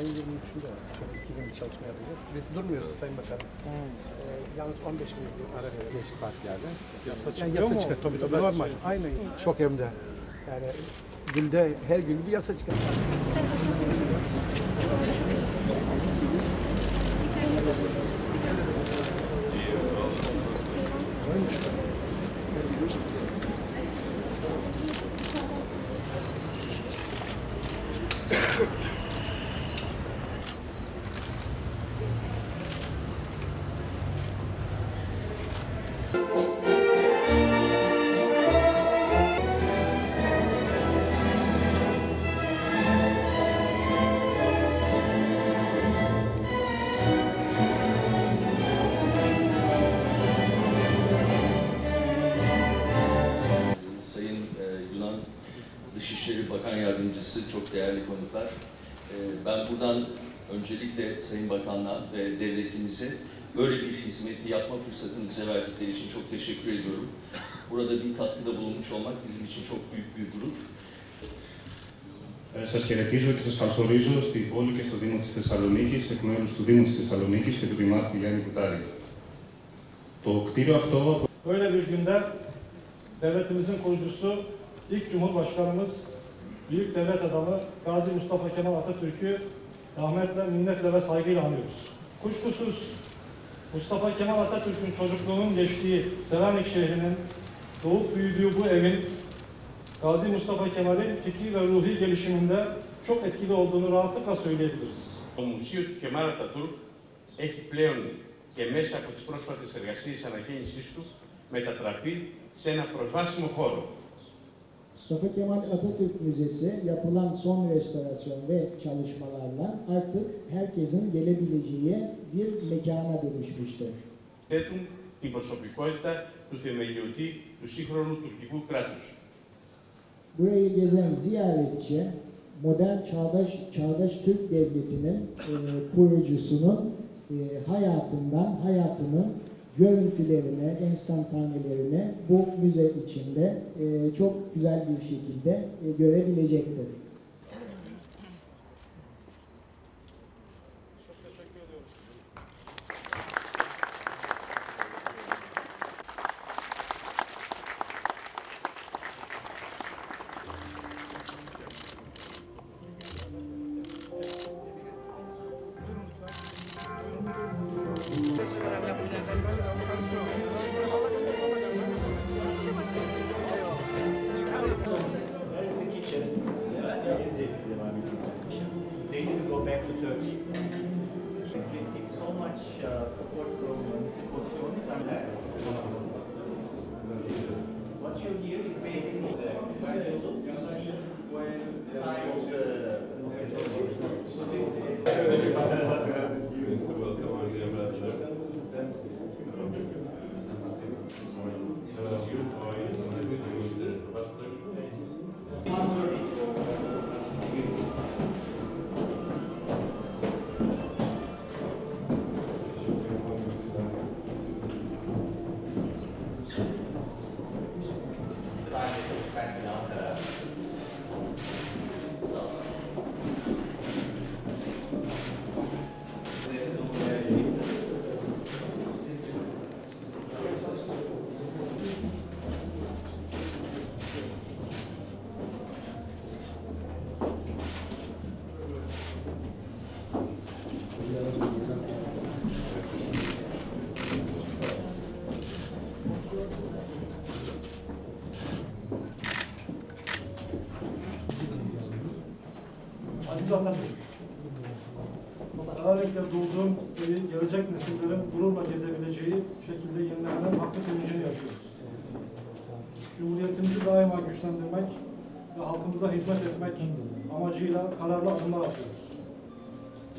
Şimdi iki gün bir çalışma yapacağız. Biz durmuyoruz Sayın Bakanım. Ee, yalnız 15 gün bir ara verelim değişik partilerde. Yasa Yani çıkıyor yasa mu? çıkar tabii tabii normal. Aynen. Çok hem de. Yani günde her gün bir yasa çıkar. Sayın Dışişleri Bakan Yardımcısı çok değerli konuklar. E, ben buradan öncelikle Sayın Bakan'la ve devletimize böyle bir hizmeti yapma fırsatını bize verdikleri için çok teşekkür ediyorum. Burada bir katkıda bulunmuş olmak bizim için çok büyük bir gurur. Ε, Σας χαιρετίζω και σας καλωσορίζω στην πόλη και στο Δήμο της Θεσσαλονίκης, εκ μέρους του Δήμου της Θεσσαλονίκης και του Δημάρχου Γιάννη Κουτάρη. Το κτίριο αυτό Böyle bir günde devletimizin kurucusu, ilk Cumhurbaşkanımız, büyük devlet adamı Gazi Mustafa Kemal Atatürk'ü rahmetle, minnetle ve saygıyla anıyoruz. Kuşkusuz Mustafa Kemal Atatürk'ün çocukluğunun geçtiği Selanik şehrinin doğup büyüdüğü bu evin Gazi Mustafa Kemal'in fikri ve ruhi gelişiminde çok etkili olduğunu rahatlıkla söyleyebiliriz. Το Μουσείο του Κεμάλ Ατατούρκ έχει πλέον και μέσα από τις πρόσφατες εργασίες ανακαίνισής του μετατραπεί σε ένα προσβάσιμο χώρο. Mustafa Kemal Atatürk Müzesi yapılan son restorasyon ve çalışmalarla artık herkesin gelebileceği bir mekana dönüşmüştür. Θέτουν την προσωπικότητα του θεμελιωτή του σύγχρονου τουρκικού κράτους. Burayı gezen ziyaretçi, modern çağdaş, çağdaş Türk Devleti'nin e, kurucusunun e, hayatından, hayatının görüntülerine, enstantanelerine bu müze içinde e, çok güzel bir şekilde e, görebilecektir. Uh, support from and what you hear is basically the when you look, you see when of the okay, so the. 是 Aziz Atatürk. Kararlılıkla doğduğum evi gelecek nesillerin gururla gezebileceği şekilde yenilenen hakkı sevincini yaşıyoruz. Cumhuriyetimizi daima güçlendirmek ve halkımıza hizmet etmek amacıyla kararlı adımlar atıyoruz.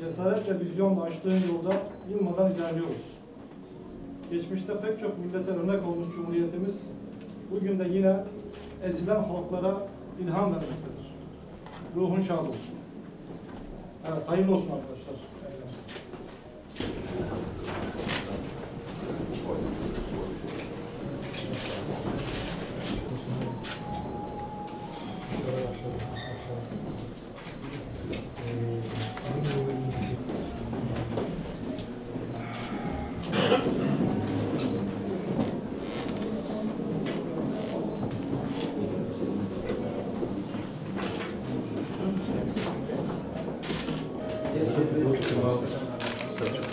Cesaret ve vizyonla açtığın yolda yılmadan ilerliyoruz. Geçmişte pek çok millete örnek olmuş Cumhuriyetimiz bugün de yine ezilen halklara ilham vermektedir. Ruhun şad olsun. Evet, hayırlı olsun arkadaşlar. Ee, Дякую.